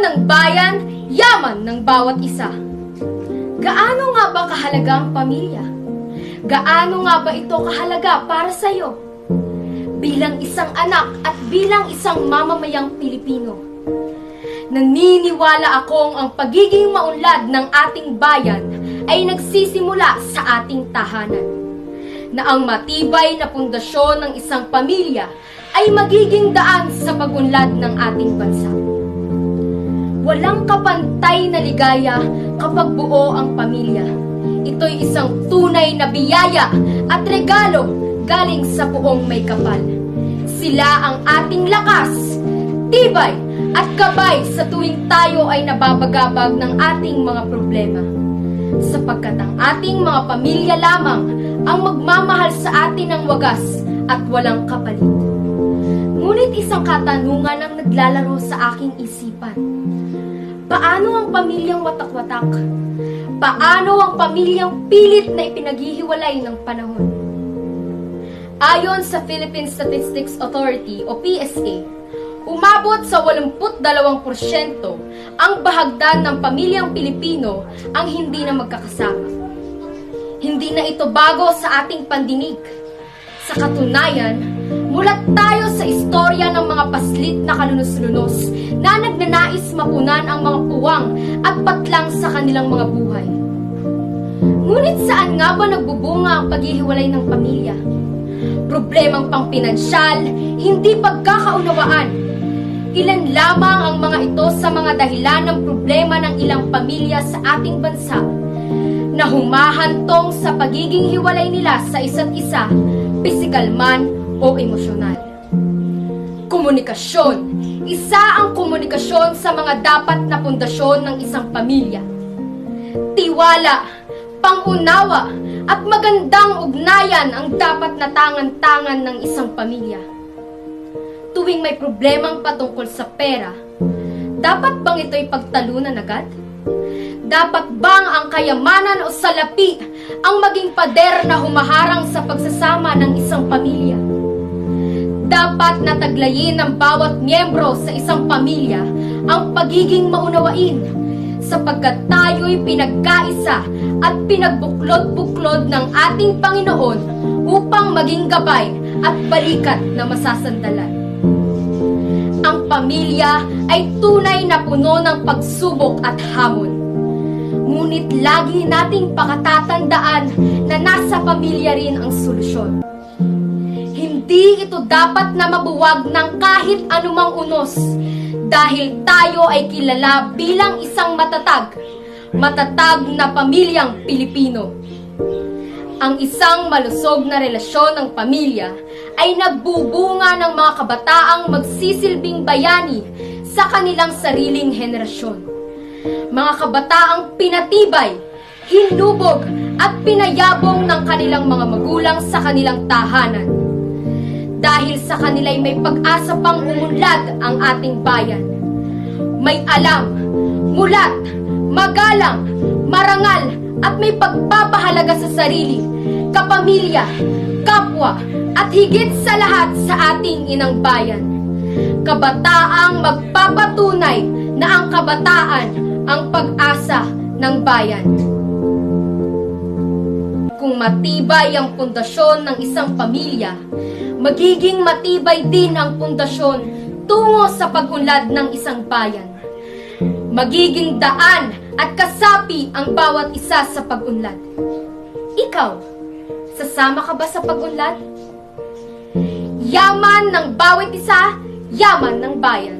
ng bayan, yaman ng bawat isa. Gaano nga ba kahalaga ang pamilya? Gaano nga ba ito kahalaga para sa iyo? Bilang isang anak at bilang isang mamamayang Pilipino. Naniniwala akong ang pagiging maunlad ng ating bayan ay nagsisimula sa ating tahanan. Na ang matibay na pundasyon ng isang pamilya ay magiging daan sa pagunlad ng ating bansa. Walang kapantay na ligaya kapag buo ang pamilya. Ito'y isang tunay na biyaya at regalo galing sa buong may kapal. Sila ang ating lakas, tibay at gabay sa tuwing tayo ay nababagabag ng ating mga problema. Sapagkat ang ating mga pamilya lamang ang magmamahal sa atin ng wagas at walang kapalit. Ngunit isang katanungan ang naglalaro sa aking isipan. Paano ang pamilyang watak-watak? Paano ang pamilyang pilit na ipinaghihiwalay ng panahon? Ayon sa Philippine Statistics Authority o PSA, umabot sa 82% ang bahagdan ng pamilyang Pilipino ang hindi na magkakasama. Hindi na ito bago sa ating pandinig. Sa katunayan, mulat tayo sa istorya ng mga paslit na kalunos-lunos na nagnanais mapunan ang mga puwang at patlang sa kanilang mga buhay. Ngunit saan nga ba nagbubunga ang paghihiwalay ng pamilya? Problemang pangpinansyal, hindi pagkakaunawaan. Ilan lamang ang mga ito sa mga dahilan ng problema ng ilang pamilya sa ating bansa na humahantong sa pagiging hiwalay nila sa isa't isa, pisikal man o emosyonal. Komunikasyon. Isa ang komunikasyon sa mga dapat na pundasyon ng isang pamilya. Tiwala, pangunawa, at magandang ugnayan ang dapat na tangan-tangan ng isang pamilya. Tuwing may problemang patungkol sa pera, dapat bang ito'y pagtalunan agad? Dapat bang ang kayamanan o salapi ang maging pader na humaharang sa pagsasama ng isang pamilya? Dapat nataglayin ng bawat miyembro sa isang pamilya ang pagiging maunawain sapagkat tayo'y pinagkaisa at pinagbuklod-buklod ng ating Panginoon upang maging gabay at balikat na masasandalan. Ang pamilya ay tunay na puno ng pagsubok at hamon. Ngunit lagi nating pakatatandaan na nasa pamilya rin ang solusyon. Hindi ito dapat na mabuwag ng kahit anumang unos dahil tayo ay kilala bilang isang matatag, matatag na pamilyang Pilipino. Ang isang malusog na relasyon ng pamilya ay nagbubunga ng mga kabataang magsisilbing bayani sa kanilang sariling henerasyon. Mga kabataang pinatibay, hinubog at pinayabong ng kanilang mga magulang sa kanilang tahanan. Dahil sa kanila'y may pag-asa pang umunlad ang ating bayan. May alam, mulat, magalang, marangal at may pagpapahalaga sa sarili, kapamilya, kapwa, at higit sa lahat sa ating inang bayan. Kabataang magpapatunay na ang kabataan ang pag-asa ng bayan. Kung matibay ang pundasyon ng isang pamilya, magiging matibay din ang pundasyon tungo sa pagunlad ng isang bayan. Magiging daan at kasapi ang bawat isa sa pagunlad. Ikaw, sasama ka ba sa pagunlad? Yaman ng bawat isa, yaman ng bayan.